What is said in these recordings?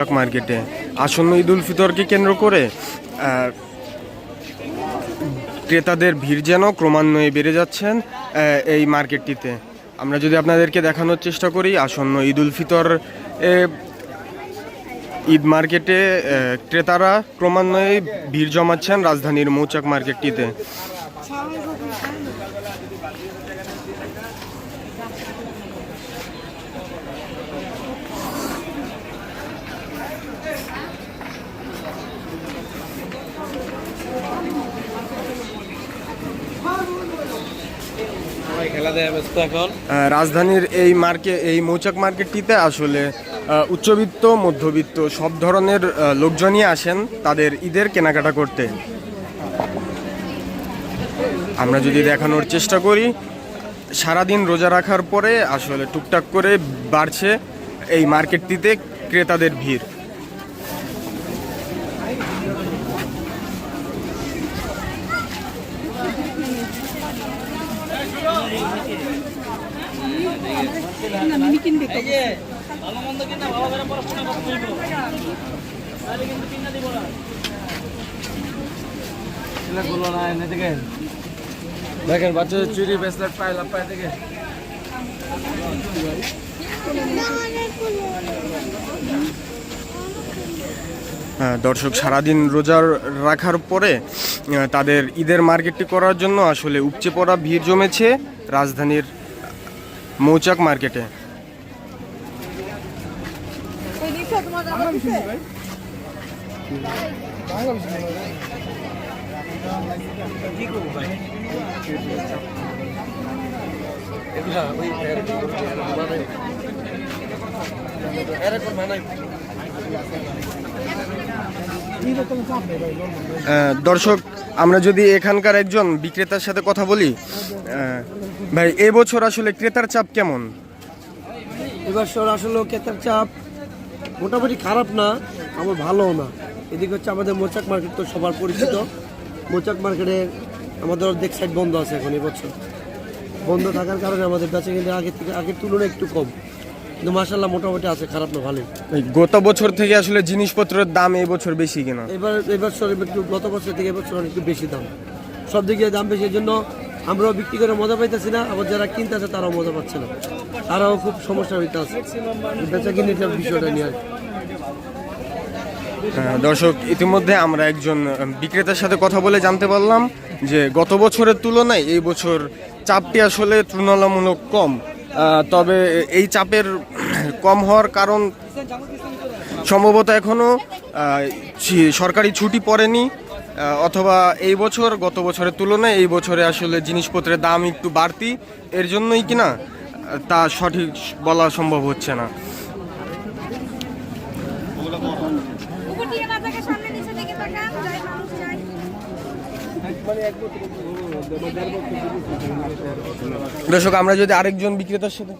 মার্কেটে আসন্ন ঈদ উল ফিতরকে কেন্দ্র করে ক্রেতাদের ভিড় যেন ক্রমান্বয়ে বেড়ে যাচ্ছেন এই মার্কেটটিতে আমরা যদি আপনাদেরকে দেখানোর চেষ্টা করি, আসন্ন ঈদ উল ফিতর ঈদ মার্কেটে ক্রেতারা ক্রমান্বয়ে ভিড় জমাচ্ছেন রাজধানীর মৌচাক মার্কেটটিতে রাজধানীর এই মার্কে এই মৌচাক মার্কেটটিতে আসলে উচ্চবিত্ত, মধ্যবিত্ত, সব ধরনের লোকজনই আসেন তাদের ঈদের কেনাকাটা করতে। আমরা যদি দেখানোর চেষ্টা করি, সারাদিন রোজা রাখার পরে আসলে টুকটাক করে বাড়ছে এই মার্কেটটিতে ক্রেতাদের ভিড়। গুলো না এনে দেখেন দেখেন বাচ্চাদের চুরি ব্রেসলেট পায় লাভ পায় দেখে হ্যাঁ, দর্শক সারাদিন রোজার রাখার পরে তাদের ঈদের মার্কেটটি করার জন্য আসলে উপচে পড়া ভিড় জমেছে। রাজধানীর মৌচাক মার্কেটে ওই দেখছ তোমার জামা দিছে? আহ, দর্শক আমরা যদি এখানকার একজন বিক্রেতার সাথে কথা বলি ভাই, এবছর আসলে ক্রেতার চাপ কেমন? এবছর আসলে ক্রেতার চাপ মোটামুটি খারাপ না আমার ভালোও না। এদিকে হচ্ছে আমাদের মোচাক মার্কেট তো সবার পরিচিত। মোচাক মার্কেটে আমাদের অর্ধেক সাইড বন্ধ আছে এখন এবছর। বন্ধ থাকার কারণে আমাদের বেচা কিন্তু আগের থেকে আগের তুলনায় একটু কম। কিন্তু মাসাল্লাহ মোটামুটি আছে খারাপ না ভালোই। এই গত বছর থেকে আসলে জিনিসপত্রের দাম এই বছর বেশি কিনা? এবার এবছর একটু গত বছর থেকে এবছর একটু বেশি দাম। সব দিকে দাম বেশি জন্য আমরাও বিক্রি করে মজা পাইতেছি না আবার যারা কিনতে আছে তারাও মজা পাচ্ছে না। তারাও খুব সমস্যা হইতে আছে। বেচা কিনে বিষয়টা নিয়ে দর্শক ইতিমধ্যে আমরা একজন বিক্রেতার সাথে কথা বলে জানতে পারলাম যে গত বছরের তুলনায় এই বছর চাপটি আসলে তুলনামূলক কম। তবে এই চাপের কম হওয়ার কারণ সম্ভবত এখনও সরকারি ছুটি পড়েনি অথবা এই বছর, গত বছরের তুলনায় এই বছরে আসলে জিনিসপত্রের দাম একটু বাড়তি, এর জন্যই কিনা তা সঠিক বলা সম্ভব হচ্ছে না। দর্শক আমরা যদি আরেকজন বিক্রেতার সাথে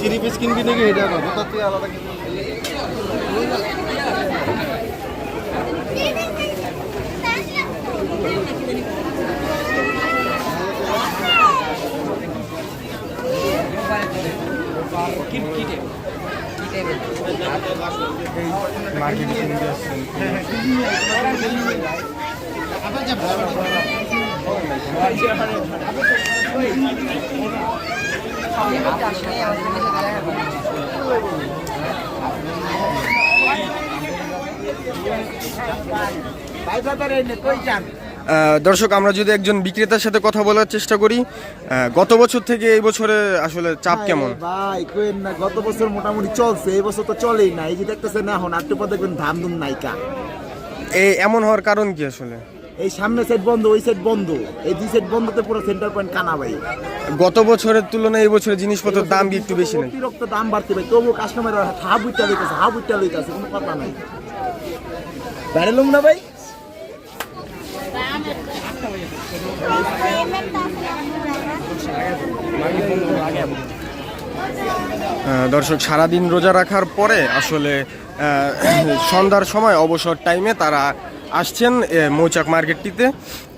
চিনি পিস কিনবি নাকি এটা না তুই আলাদা কিনবি। আহ, দর্শক আমরা যদি একজন বিক্রেতার সাথে কথা বলার চেষ্টা করি গত বছর থেকে এই বছরে আসলে চাপ কেমন? ভাই কোয়েন না গত বছর মোটামুটি চলছে এই বছর তো চলেই না এই যে দেখতেছেন না এখন আটটু পর দেখবেন ধাম ধুম নাইকা এই এমন হওয়ার কারণ কি আসলে? এই সামনে সেট বন্ধ ওই সেট বন্ধ। এই দুই সাইড বন্ধতে পুরো সেন্টার পয়েন্ট কানা ভাই। গত বছরের তুলনায় এই বছরে জিনিসপত্রের দাম কি একটু বেশি নাকি? অতিরিক্ত দাম বাড়তে ভাই। তবু কাস্টমার হাফ উইটা লইতেছে হাফ উইটা লইতেছে কোনো কথা নাই। বাইরে লুম না ভাই? দর্শক সারাদিন রোজা রাখার পরে আসলে সন্ধ্যার সময় অবসর টাইমে তারা আসছেন মৌচাক মার্কেটটিতে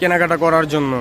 কেনাকাটা করার জন্য।